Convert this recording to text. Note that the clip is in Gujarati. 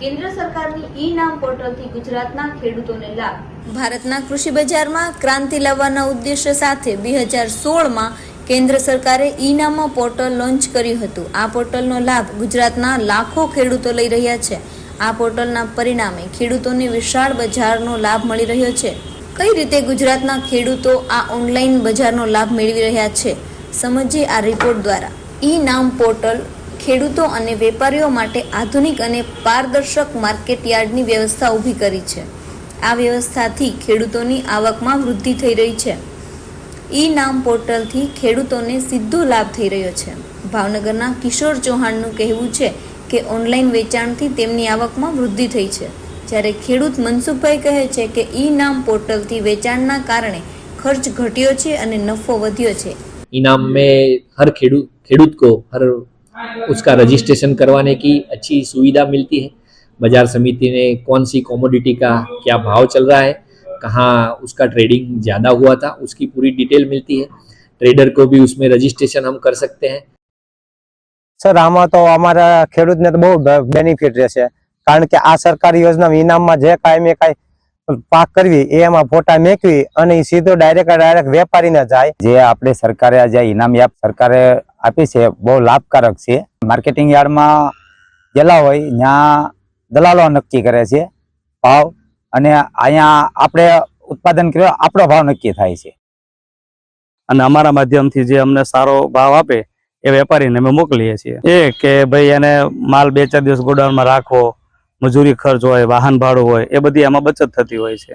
કેન્દ્ર સરકારની ઈ નામ પોર્ટલથી ગુજરાતના ખેડૂતોને લાભ. ભારતના કૃષિ બજારમાં ક્રાંતિ લાવવાના ઉદ્દેશ્ય સાથે બે હજાર સોળમાં કેન્દ્ર સરકારે ઈ નામ પોર્ટલ લોન્ચ કર્યું હતું. આ પોર્ટલનો લાભ ગુજરાતના લાખો ખેડૂતો લઈ રહ્યા છે. આ પોર્ટલના પરિણામે ખેડૂતોને વિશાળ બજારનો લાભ મળી રહ્યો છે. કઈ રીતે ગુજરાતના ખેડૂતો આ ઓનલાઈન બજારનો લાભ મેળવી રહ્યા છે? સમજીએ આ રિપોર્ટ દ્વારા. ઈ નામ પોર્ટલ ખેડૂતો અને વેપારીઓ માટે આધુનિક અને પારદર્શક માર્કેટ વ્યવસ્થા ઊભી કરી છે. આ વ્યવસ્થાથી ખેડૂતોની આવકમાં વૃદ્ધિ થઈ રહી છે. ઈ નામ પોર્ટલથી ખેડૂતોને સીધો લાભ થઈ રહ્યો છે. ભાવનગરના કિશોર ચૌહાણનું કહેવું છે કે ઓનલાઈન વેચાણથી તેમની આવકમાં વૃદ્ધિ થઈ છે. જ્યારે ખેડૂત મનસુખભાઈ કહે છે કે ઈ નામ પોર્ટલથી વેચાણના કારણે ખર્ચ ઘટ્યો છે અને નફો વધ્યો છે. ઈ નામ મેં હર ખેડૂત ખેડૂત કો હર उसका रजिस्ट्रेशन करवाने की अच्छी सुविधा मिलती है बाजार समिति ने कौन सी कॉमोडिटी का क्या भाव चल रहा है कहाँ उसका ट्रेडिंग ज़्यादा हुआ था उसकी पूरी डिटेल मिलती है ट्रेडर को भी उसमें रजिस्ट्रेशन हम कर सकते हैं સર આમાં તો અમારા ખેડૂતને તો બહુ બેનિફિટ રહેશે કારણ કે આ સરકારી યોજના ઇનામમાં જે કાંઈ મેં કાંઈ પાક કરવી એ એમાં ફોટા મેકવી અને ઈ સીધો ડાયરેક્ટ ડાયરેક્ટ વેપારીને જાય જે આપણે સરકારે આ જે ઇનામ યાપ સરકારે આપી છે, બહુ લાભકારક છે. માર્કેટિંગ યાર્ડમાં ગયેલા હોય, ત્યાં દલાલો નક્કી કરે છે ભાવ અને અહીંયા આપણે ઉત્પાદન કર્યો, આપણો ભાવ નક્કી થાય છે. અને અમારા માધ્યમથી જે અમને સારો ભાવ આપે એ વેપારીને અમે મોકલીએ છીએ. એ કે ભાઈ એને માલ બે ચાર દિવસ ગોડાઉનમાં રાખવો, મજૂરી ખર્ચ હોય, વાહન ભાડું હોય, એ બધી એમાં બચત થતી હોય છે.